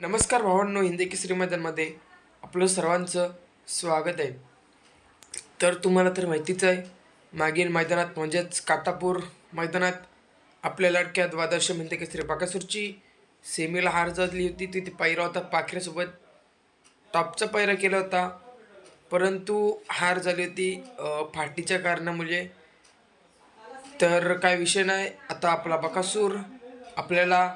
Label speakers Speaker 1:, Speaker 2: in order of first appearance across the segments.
Speaker 1: नमस्कार भावांनो हिंदी केसरी मैदानमध्ये आपलं सर्वांचं स्वागत आहे. तर तुम्हाला तर माहितीच आहे मागील मैदानात म्हणजेच काटापूर मैदानात आपल्या लडक्या द्वादश हिंदी केसरी बाकासूरची सेमीला हार झाली होती. तिथे पायरा होता पाखऱ्यासोबत टॉपचा पायरा केला होता. परंतु हार झाली होती फाटीच्या कारणामुळे. तर काय विषय नाही आता आपला बकासूर आपल्याला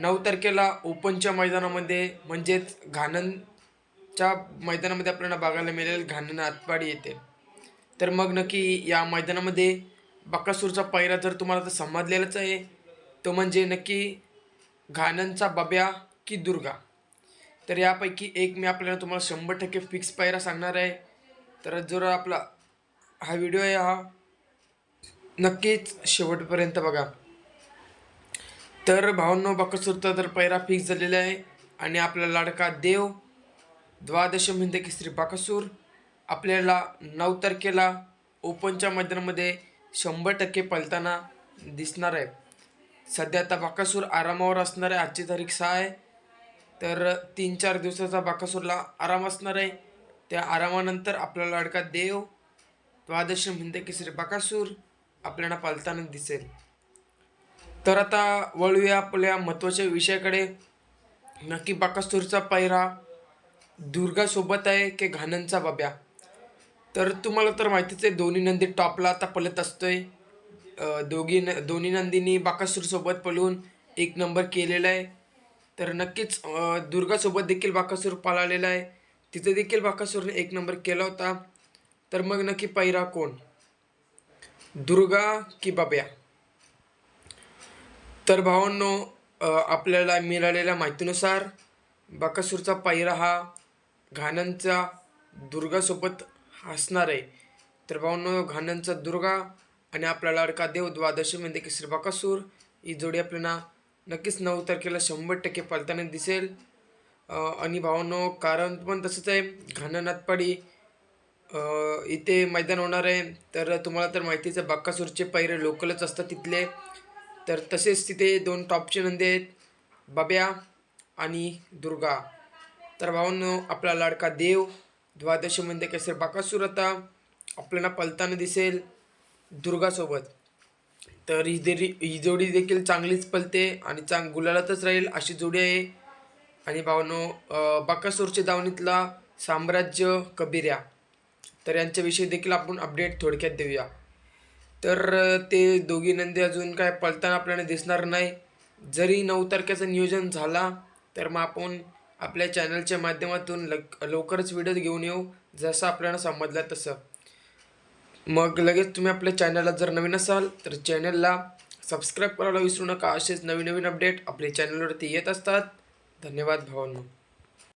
Speaker 1: नऊ तारखेला ओपनच्या मैदानामध्ये म्हणजेच घाणनच्या मैदानामध्ये आपल्याला बघायला मिळेल घाणन आतपाडी येते तर मग नक्की या मैदानामध्ये बकासूरचा पायरा जर तुम्हाला तर समजलेलाच आहे तो म्हणजे नक्की घाणनचा बब्या की दुर्गा? तर यापैकी एक मी आपल्याला तुम्हाला शंभर टक्के फिक्स पायरा सांगणार आहे. तर जर आपला हा व्हिडिओ आहे हा नक्कीच शेवटपर्यंत बघा. तर भावनो बकासूरचा तर पैरा फिक्स झालेला आहे. आणि आपला लाडका देव द्वादश हिंद केसरी बाकासूर आपल्याला नऊ तारखेला ओपनच्या मैदानामध्ये शंभर टक्के पलताना दिसणार आहे. सध्या आता बाकासूर आरामावर असणार आहे आजची तारीख सहा आहे. तर तीन चार दिवसाचा बाकासूरला आराम असणार आहे. त्या आरामानंतर आपला लाडका देव द्वादश हिंद केसरी बाकासूर आपल्याला पालताना दिसेल. तर आता वळूया आपल्या महत्त्वाच्या विषयाकडे. नक्की बाकासूरचा पायरा दुर्गासोबत आहे की घाणनचा बाब्या? तर तुम्हाला तर माहितीच आहे दोन्ही नंदी टॉपला आता पलत असतोय. दोघी न दोन्ही नंदींनी बाकासूरसोबत पळून एक नंबर केलेला आहे. तर नक्कीच दुर्गासोबत देखील बाकासूर पळालेला आहे. तिथे देखील बाकासूरने एक नंबर केला होता. तर मग नक्की पैरा कोण? दुर्गा की बाब्या? तर भावांनो आपल्याला मिळालेल्या माहितीनुसार बाकासूरचा पायरा हा घाणांचा दुर्गासोबत हसणार आहे. तर भावांनो घाणांचा दुर्गा आणि आपला लाडका देव द्वादशीमध्ये केसरी बाकासूर ही जोडी आपल्याला नक्कीच नऊ तारखेला शंभर टक्के पालताना दिसेल. आणि भावांनो कारण पण तसंच आहे घाणनाथपाडी इथे मैदान होणार आहे. तर तुम्हाला तर माहितीच आहे बाक्कासूरचे पैरे लोकलच असतात तिथले. तर तसेच तिथे दोन टॉपचे नंदी आहेत बब्या आणि दुर्गा. तर भावांनो आपला लाडका देव द्वादशीमध्ये केसर बाकासूर आता आपल्याला पलताना दिसेल दुर्गासोबत. तर ही देरी ही जोडी देखील चांगलीच पलते आणि चांग गुलालातच राहील अशी जोडी आहे. आणि भावनो बाकासूरच्या दावणीतला साम्राज्य कबिऱ्या. तर यांच्याविषयी देखील आपण अपडेट थोडक्यात देऊया. तर ते दोघी नंदी अजून काय पळताना आपल्याला दिसणार नाही. जरी नऊ तारखेचं नियोजन झाला तर मग आपण आपल्या चॅनलच्या माध्यमातून लग लवकरच व्हिडिओ घेऊन येऊ जसं आपल्याला समजलं तसं. मग लगेच तुम्ही आपल्या चॅनलला जर नवीन असाल तर चॅनलला सबस्क्राईब करायला विसरू नका. असेच नवीन नवीन अपडेट आपल्या चॅनलवरती येत असतात. धन्यवाद भावांनो.